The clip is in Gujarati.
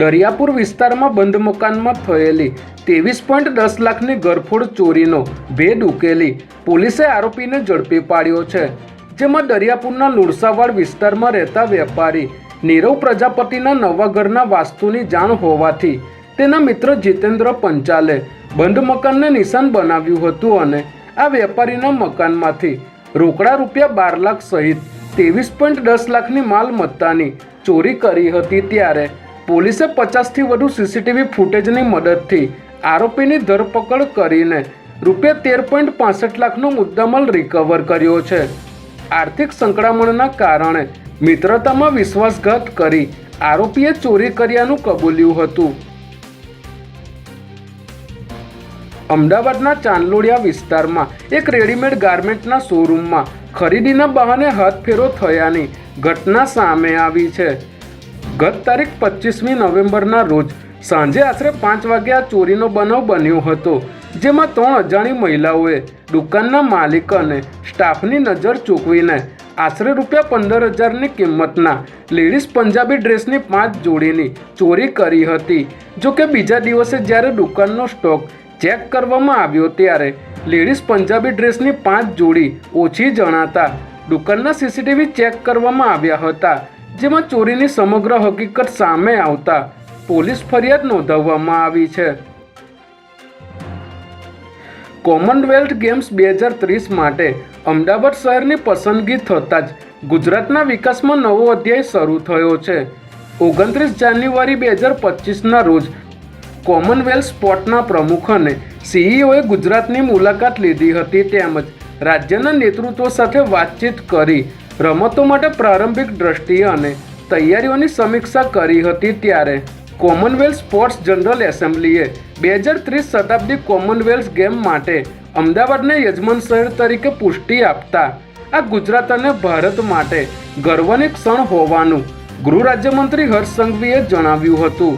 દરિયાપુર વિસ્તારમાં બંધ મકાનમાં થયેલી ત્રેવીસ પોઈન્ટ દસ લાખની ગરફોડ ચોરીનો ભેદ ઉકેલી પોલીસે આરોપીને ઝડપી પાડ્યો છે, જેમાં દરિયાપુરના લુણસાવાડ વિસ્તારમાં રહેતા વેપારી નીરવ પ્રજાપતિના નવા ઘરના વાસ્તુની જાણ હોવાથી તેના મિત્ર જીતેન્દ્ર પંચાલે બંધ મકાનને નિશાન બનાવ્યું હતું અને આ વેપારીના મકાનમાંથી રોકડા રૂપિયા બાર લાખ સહિત ત્રેવીસ પોઈન્ટ દસ લાખની માલ મત્તાની ચોરી કરી હતી ત્યારે પોલીસે પચાસથી વધુ સીસીટીવી ફૂટેજની મદદથી આરોપીની ધરપકડ કરીને રૂપિયા તેર પોઈન્ટ પાસઠ લાખનો મુદ્દામાલ રિકવર કર્યો છે. આર્થિક સંકળામણના કારણે મિત્રતામાં વિશ્વાસઘાત કરી આરોપીએ ચોરી કર્યાનું કબૂલ્યું હતું. અમદાવાદના ચાંદલોડિયા વિસ્તારમાં એક રેડીમેડ ગાર્મેન્ટના શોરૂમમાં ખરીદીના બહાને હાથફેરો થયાની ઘટના સામે આવી છે. ગત તારીખ પચીસમી નવેમ્બરના રોજ સાંજે આશરે પાંચ વાગે આ ચોરીનો બનાવ બન્યો હતો, જેમાં ત્રણ અજાણી મહિલાઓએ દુકાનના માલિક અને સ્ટાફની નજર ચૂકવીને આશરે રૂપિયા પંદર હજારની કિંમતના લેડીઝ પંજાબી ડ્રેસની પાંચ જોડીની ચોરી કરી હતી. જો કે બીજા દિવસે જ્યારે દુકાનનો સ્ટોક ચેક કરવામાં આવ્યો ત્યારે લેડીઝ પંજાબી ડ્રેસની પાંચ જોડી ઓછી જણાતા દુકાનના સીસીટીવી ચેક કરવામાં આવ્યા હતા. જેમાં ચોરીની સમગ્ર હકીકત સામે આવતા પોલીસ ફરિયાદ નોંધાવવામાં આવી છે. કોમનવેલ્થ ગેમ્સ બે હજાર ત્રીસ માટે અમદાવાદ શહેરની પસંદગી થતાં જ ગુજરાતના વિકાસમાં નવો અધ્યાય શરૂ થયો છે. ઓગણત્રીસ જાન્યુઆરી બે હજાર પચીસના રોજ કોમનવેલ્થ સ્પોર્ટના પ્રમુખ અને સીઈઓએ ગુજરાતની મુલાકાત લીધી હતી તેમજ રાજ્યના નેતૃત્વ સાથે વાતચીત કરી રમતો માટે પ્રારંભિક દ્રષ્ટિએ અને તૈયારીઓની સમીક્ષા કરી હતી ત્યારે કોમનવેલ્થ સ્પોર્ટ્સ જનરલ એસેમ્બલીએ બે હજાર ત્રીસ શતાબ્દી કોમનવેલ્થ ગેમ માટે અમદાવાદને યજમાન શહેર તરીકે પુષ્ટિ આપતા આ ગુજરાત અને ભારત માટે ગર્વની ક્ષણ હોવાનું ગૃહ રાજ્યમંત્રી હર્ષ સંઘવીએ જણાવ્યું હતું.